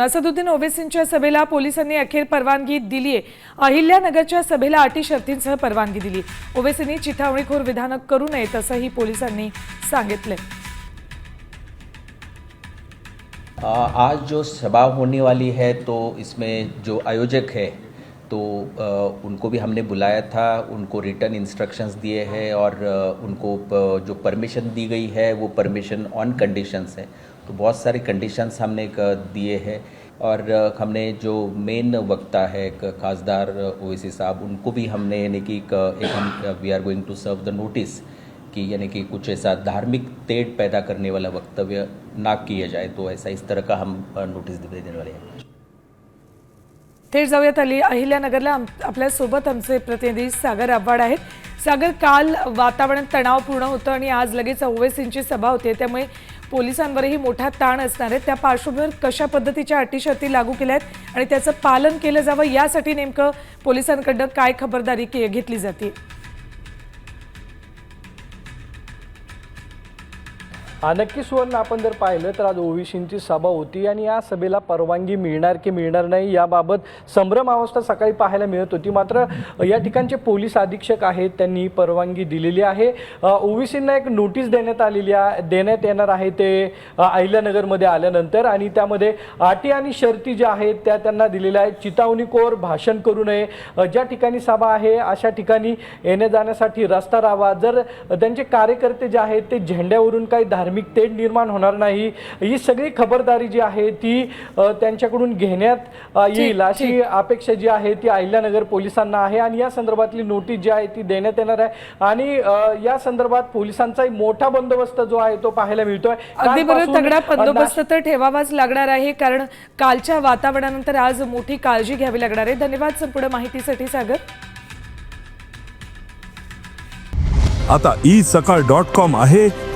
असदुद्दीन ओवेसींच्या सभेला पोलिसांनी अखेर परवानगी दिली आहे अहिल्यानगरच्या सभेला अटी शर्तींसह परवानगी दिली. ओवेसींनी चिथावणीखोर विधानं करू नयेत असंही पोलिसांनी सांगितलंय. आज जो सभा होने वाली है तो इसमें जो आयोजक है तो उनको भी हमने बुलाया था, उनको रिटर्न इंस्ट्रक्शंस दिए हैं और उनको जो परमिशन दी गई है, वो परमिशन ऑन कंडीशंस है। तो बहुत सारे कंडीशंस हमने दिए हैं और हमने जो मेन वक्ता है खासदार ओवैसी साहब, उनको भी हमने, यानी कि एक हम we are going to serve the notice कि, यानी कि कुछ ऐसा धार्मिक तेड़ पैदा करने वाला वक्तव्य ना किया जाए तो ऐसा इस तरह का हम नोटिस देने वाले हैं। थेट जाऊयात अली अहिल्यानगरला. आम- आपल्यासोबत आमचे प्रतिनिधी सागर आव्हाड आहेत. सागर काल वातावरण तणावपूर्ण होतं आणि आज लगेच ओवेसींची सभा होते. त्यामुळे पोलिसांवरही मोठा ताण असणार आहे. त्या पार्श्वभूमीवर कशा पद्धतीच्या अटी शर्ती लागू केल्या आहेत आणि त्याचं पालन केलं जावं यासाठी नेमकं पोलिसांकडनं काय खबरदारी के- घेतली जाते? नक्की सुवर्ण आपण जर पाहिलं तर आज ओवीसींची सभा होती आणि या सभेला परवानगी मिळणार की मिळणार नाही याबाबत संभ्रम अवस्था सकाळी पाहायला मिळत होती. मात्र या ठिकाणचे पोलीस अधीक्षक आहेत त्यांनी परवानगी दिलेली आहे. ओवीसींना एक नोटीस देण्यात आलेली आहे देण्यात येणार आहे ते अहिल्यानगरमध्ये आल्यानंतर आणि त्यामध्ये अटी आणि शर्ती ज्या आहेत त्या त्यांना दिलेल्या आहेत. चितावणीकोर भाषण करू नये. ज्या ठिकाणी सभा आहे अशा ठिकाणी येण्या जाण्यासाठी रस्ता राहावा. जर त्यांचे कार्यकर्ते जे आहेत ते झेंड्यावरून काही धार्मिक तेढ निर्माण होणार नाही. ही सगळी खबरदारी जी आहे ती त्यांच्याकडून घेण्यात येईल अशी अपेक्षा जी आहे ती अहिल्यानगर पोलिसांना आहे आणि या संदर्भातली नोटीस जी आहे ती देण्यात येणार आहे. आणि या संदर्भात पोलिसांचा एक मोठा बंदोबस्त जो आहे तो पाहायला मिळतोय. अगदी बरोबर तगडा बंदोबस्त तर ठेवावाच लागणार आहे कारण कालच्या वातावरणानंतर आज मोठी काळजी घ्यावी लागणार आहे. धन्यवाद संपूर्ण माहितीसाठी सागर. आता ई सकाळ डॉट कॉम आहे.